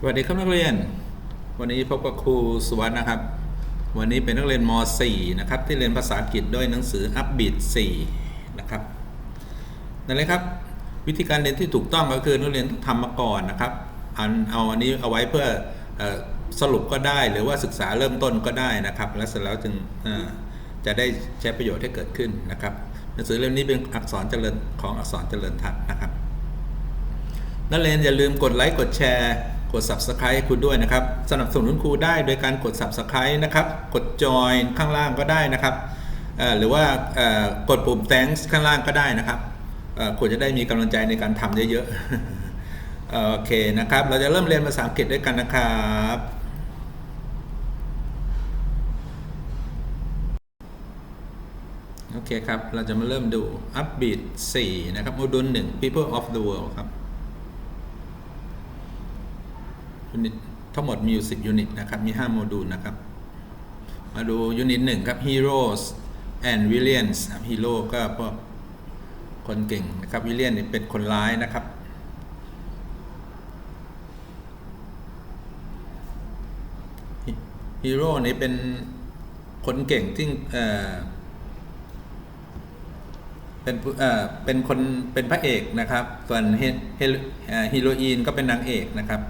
สวัสดีครับนักเรียน วันนี้พบกับครูสุวัสด์นะครับ วันนี้เป็นนักเรียนม .4 นะครับที่เรียนภาษาอังกฤษด้วยหนังสือ Upbeat 4นะครับนั่นเลยครับ วิธีการเรียนที่ถูกต้องก็คือนักเรียนต้องทำมาก่อนนะครับอันเอาอันนี้เอาไว้เพื่ออสรุปก็ได้หรือว่าศึกษาเริ่มต้นก็ได้นะครับ แล้วเสร็จแล้วจึงจะได้ใช้ประโยชน์ให้เกิดขึ้นนะครับหนังสือเล่มนี้เป็นอักษรเจริญของอักษรเจริญทัศนะครับนักเรียนอย่าลืมกดไลค์กดแชร์ กด Subscribe คุณด้วยนะครับ สนับสนุนครูได้โดยการกด Subscribe นะครับ กด Join ข้างล่างก็ได้นะครับ หรือว่ากดปุ่ม Thanks ข้างล่างก็ได้นะครับคุณจะได้มีกำลังใจในการทำเยอะๆเอ่อโอเคนะครับ เราจะเริ่มเรียนภาษาอังกฤษด้วยกันนะครับโอเคครับ เราจะมาเริ่มดู Upbeat 4 นะครับโมดูล1 People of the World ครับ ยูนิตทั้งหมดมีอยู่ 10 ยูนิตนะครับ มี 5 โมดูลนะครับ มาดูยูนิต1ครับ Heroes and Villains ครับ Hero ก็พวกคนเก่งนะครับ Villain นี่เป็นคนร้ายนะครับฮีโร่นี่เป็นคนเก่งที่เอ่อเป็นเอ่อเป็นคนเป็นพระเอกนะครับ ส่วนเฮเฮเอ่อฮีโรอีนก็เป็นนางเอกนะครับ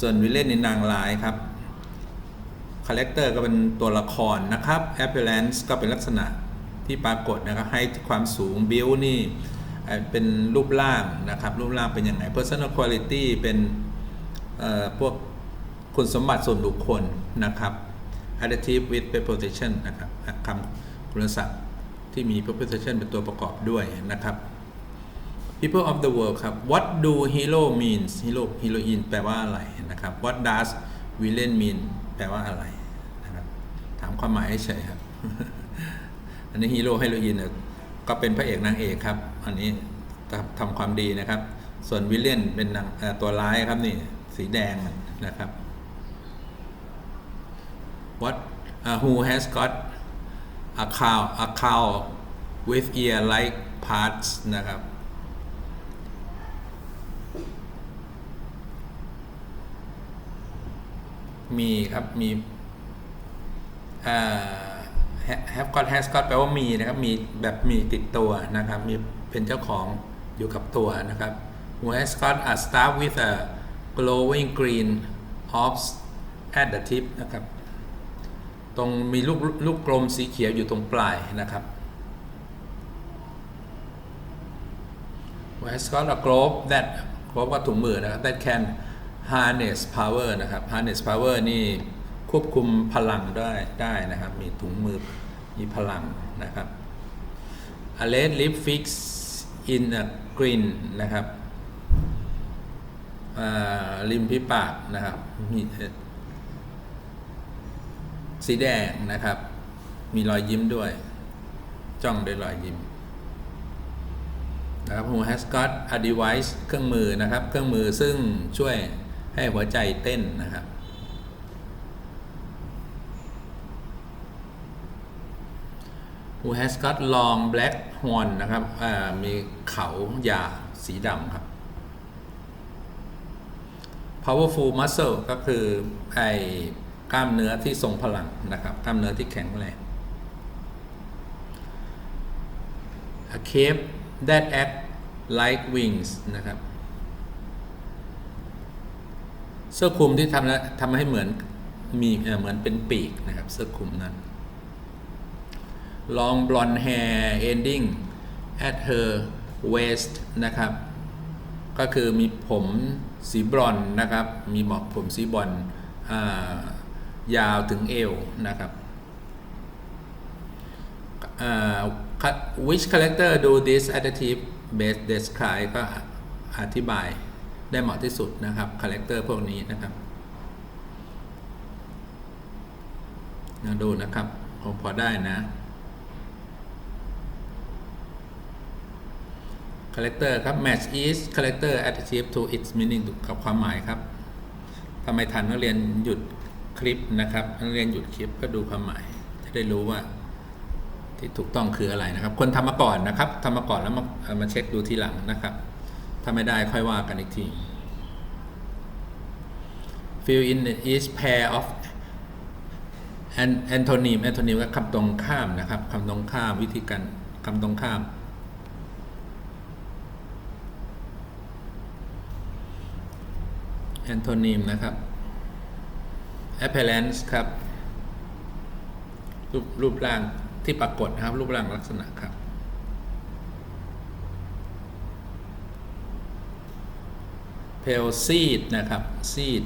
ส่วนวิลเลนนี่นางร้ายครับคาแรคเตอร์ก็เป็นตัวละครนะครับ appearance ก็เป็นลักษณะที่ปรากฏนะครับให้ความสูงบิวนี่เป็นรูปร่างนะครับ รูปร่างเป็นยังไง personal quality เป็นเอ่อพวกคุณสมบัติส่วนบุคคลนะครับ adjective with preposition นะครับคำคุณศัพท์ที่มี preposition เป็นตัวประกอบด้วยนะครับ people of the world ครับ what do hero means hero heroine แปลว่าอะไรนะครับ what does villain mean แปลว่าอะไรนะครับถามความหมายเฉยครับ อันนี้ hero heroine เนี่ยก็เป็นพระเอกนางเอกครับ อันนี้ทำความดีนะครับ ส่วน villain เป็นตัวร้ายครับนี่สีแดงนะครับ what uh, who has got a cow a cow with ear like parts นะครับ มีครับมีเอ่อ have got has got แปลว่ามีนะครับ มีแบบมีติดตัวนะครับ มีเป็นเจ้าของอยู่กับตัวนะครับ who has got a staff with a glowing green orbs at the tip นะครับ ตรงมีลูกลูกกลมสีเขียวอยู่ตรงปลายนะครับ Who has got a glove that กลบก็ถุงมือนะครับ that can harness power นะครับ harness power นี่ควบคุมพลังได้ได้นะครับ มีถุงมือมีพลังนะครับ a red lip fix in a green นะครับริมพิปากนะครับมีสีแดงนะครับ มีรอยยิ้มด้วย จ้องด้วยรอยยิ้มนะครับ Who has got a device เครื่องมือนะครับ เครื่องมือซึ่งช่วย ให้หัวใจเต้นนะครับ Who has got long black horn นะครับมีเขายาสีดำครับ powerful muscle ก็คือไอ้กล้ามเนื้อที่ทรงพลังนะครับกล้ามเนื้อที่แข็งแรง a cape that act like wings นะครับ เสื้อคลุมที่ทำแล้วทำให้เหมือนมีเหมือนเป็นปีกนะครับ เสื้อคลุมนั้น long blonde hair ending at her waist นะครับ ก็คือมีผมสีบรอนนะครับ มีหมอกผมสีบรอนยาวถึงเอวนะครับอ่า which character do this adjective best describe ก็อธิบาย ได้เหมาะที่สุดนะครับคาแรคเตอร์พวกนี้นะครับมาดูนะครับผมพอได้นะ character ครับ match each character adjective to its meaning กับความหมายครับถ้าไมทันนักเรียนหยุดคลิปนะครับนักเรียนหยุดคลิปก็ดูความหมาย จะได้รู้ว่าที่ถูกต้องคืออะไรนะครับ คนทำมาก่อนนะครับทำมาก่อนแล้วมาามาเช็คดูทีหลังนะครับ ถ้าไม่ได้ค่อยว่ากันอีกที fill in each pair of antonym antonym ก็คำตรงข้ามนะครับคำตรงข้ามวิธีการคำตรงข้าม antonym นะครับ appearance ครับ รูปรูปร่างที่ปรากฏนะครับ รูปร่างลักษณะครับ pale seed นะครับ seed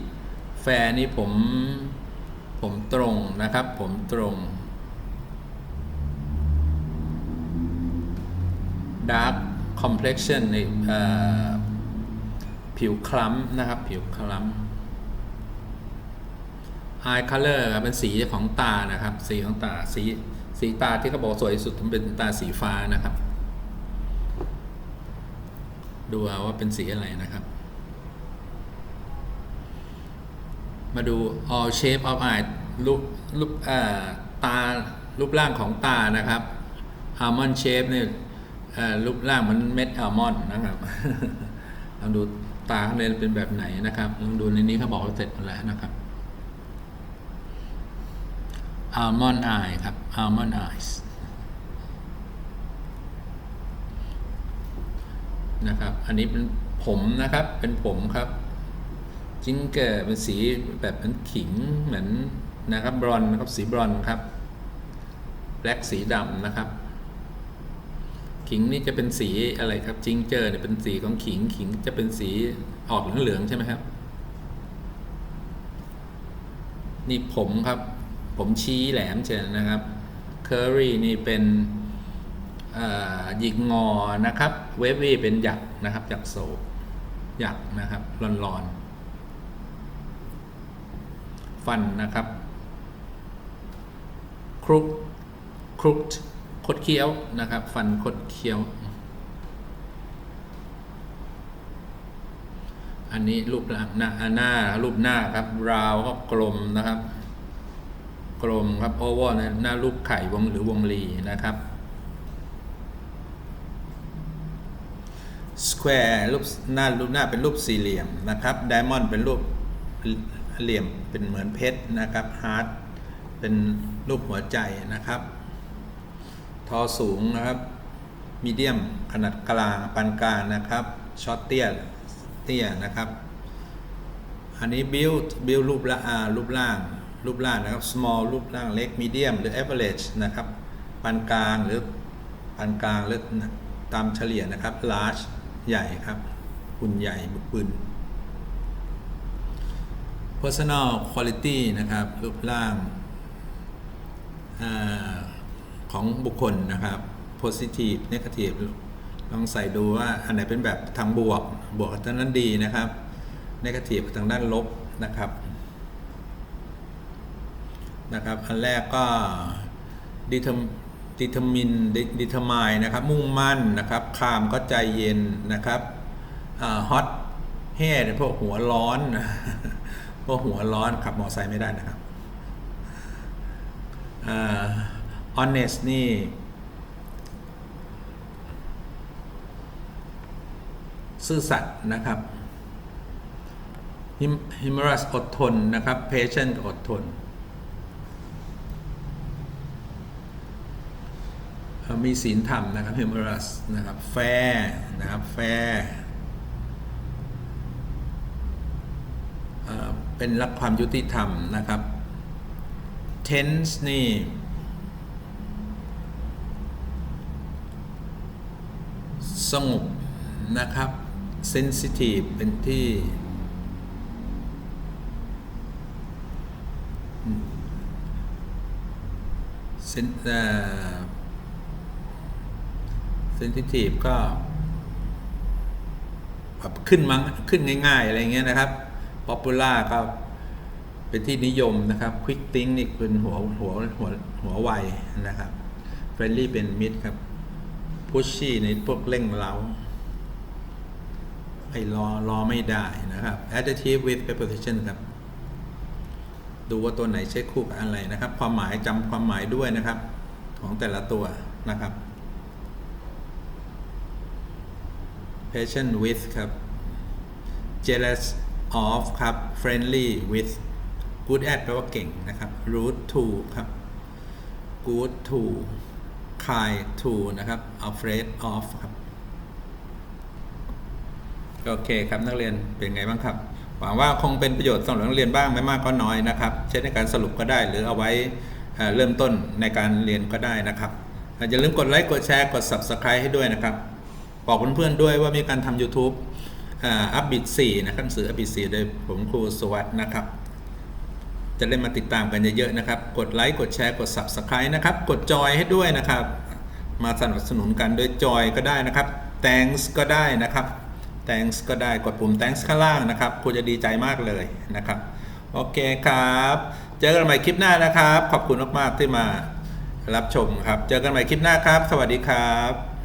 fair นี่ผมผมตรงนะครับ ผมตรง dark complexion ในเอ่ผิวคล้ำนะครับ ผิวคล้ำ eye color ครับเป็นสีของตานะครับ สีของตาสีสีตาที่เขาบอกสวยที่สุดมันเป็นตาสีฟ้านะครับ ดูเอาว่าเป็นสีอะไรนะครับ มาดู all shape of eye รูปรูปเอ่อตารูปร่างของตานะครับ almond shape เนี่ยเอ่อรูปร่างเหมันเม็ดอัลมอนด์นะครับลองดูตาข้างในเป็นแบบไหนนะครับลองดูในนี้เขาบอกว่าเสร็จหมดแล้วนะครับ almond eye ครับ almond eyes นะครับ อันนี้เป็นผมนะครับ เป็นผมครับ จิงเกอร์เป็นสีแบบเหมือนขิงเหมือนนะครับบรอนนะครับสีบรอนครับแบล็กสีดำนะครับ ขิงนี่จะเป็นสีอะไรครับจิงเจอร์เนี่ยเป็นสีของขิงขิงจะเป็นสีออกเหลืองๆใช่ไหมครับ นี่ผมครับ ผมชี้แหลมเช่นนะครับเคอรี่นี่เป็นหยิกงอนะครับ เวฟวี่เป็นหยักนะครับหยักโศกหยักนะครับรอนๆ ฟันนะครับครุกครุกคดเคี้ยวนะครับ ฟันคดเคี้ยว อันนี้รูปหลังหน้าหน้ารูปหน้าครับ ราวก็กลมนะครับ กลมครับโอเวอร์หน้ารูปไข่วงหรือวงรีนะครับ square รูปหน้ารูปหน้าเป็นรูปสี่เหลี่ยมนะครับ diamond เป็นรูป เหลี่ยมเป็นเหมือนเพชรนะครับ heart เป็นรูปหัวใจนะครับ ทอสูงนะครับมีเดียมขนาดกลางปานกลางนะครับช็อตเตี้ยเตี้ยนะครับอันนี้ build build รูปละอารูปร่างรูปร่างนะครับ small รูปร่างเล็ก medium หรือ average นะครับปานกลางหรือปานกลางหรือตามเฉลี่ยนะครับ large ใหญ่ครับหุ่นใหญ่บุกบึน personal quality นะครับรูปร่างอของบุคคลนะครับ positive negative ลองใส่ดูว่าอันไหนเป็นแบบทางบวก บวกทางด้านดีนะครับ negative ทางด้านลบนะครับนะครับ อันแรกก็ determine determine determine นะครับ มุ่งมั่นนะครับคามก็ใจเย็นนะครับ hot hair พวกหัวร้อน กหัวร้อนขับมอเตอร์ไซค์ไม่ได้นะครับ honest นี่ซื่อสัตย์นะครับ humorous อดทนนะครับ patient อดทน มีศีลธรรมนะครับ humorous นะครับ fair นะครับ fair เป็นรักความยุติธรรมนะครับ tense นี่ สงบนะครับ sensitive เป็นที่เซนเซนซิทีฟก็แบบขึ้นมั้งขึ้นง่าย ๆ อะไรเงี้ยนะครับ ป๊อปปูล่าก็เป็นที่นิยมนะครับควิกติ้งนี่เป็นหัวหัวหัวหัวไวนะครับเฟรนลี่เป็นมิดครับพุชชี่ในพวกเร่งเร้าไอ้รอรอไม่ได้นะครับ adjective with preposition ครับ ดูว่าตัวไหนใช้คู่กับอะไรนะครับ ความหมายจำความหมายด้วยนะครับ ของแต่ละตัวนะครับ patient with ครับ jealous of ครับ friendly with good at แปลว่าเก่งนะครับ rude to ครับ good to kind to นะครับ afraid of ครับ โอเคครับนักเรียนเป็นไงบ้างครับ หวังว่าคงเป็นประโยชน์สำหรับนักเรียนบ้างไม่มากก็น้อยนะครับ ใช้ในการสรุปก็ได้หรือเอาไว้เอ่อเริ่มต้นในการเรียนก็ได้นะครับอย่าลืมกดไลค์กดแชร์กด Subscribe ให้ด้วยนะครับ บอกเพื่อนๆด้วยว่ามีการทำ YouTube อัพบิท4นะครับหนังสืออัพบิท4โดยผมครูสวัสด์นะครับ จะได้มาติดตามกันเยอะๆนะครับ กดไลค์กดแชร์กด Subscribe นะครับ กดจอยให้ด้วยนะครับ มาสนับสนุนกันด้วยจอยก็ได้นะครับ thanks ก็ได้นะครับ thanks ก็ได้กดปุ่ม thanks ข้างล่างนะครับครูจะดีใจมากเลยนะครับโอเคครับ เจอกันใหม่คลิปหน้านะครับ ขอบคุณมากๆที่มารับชมครับ เจอกันใหม่คลิปหน้าครับ สวัสดีครับ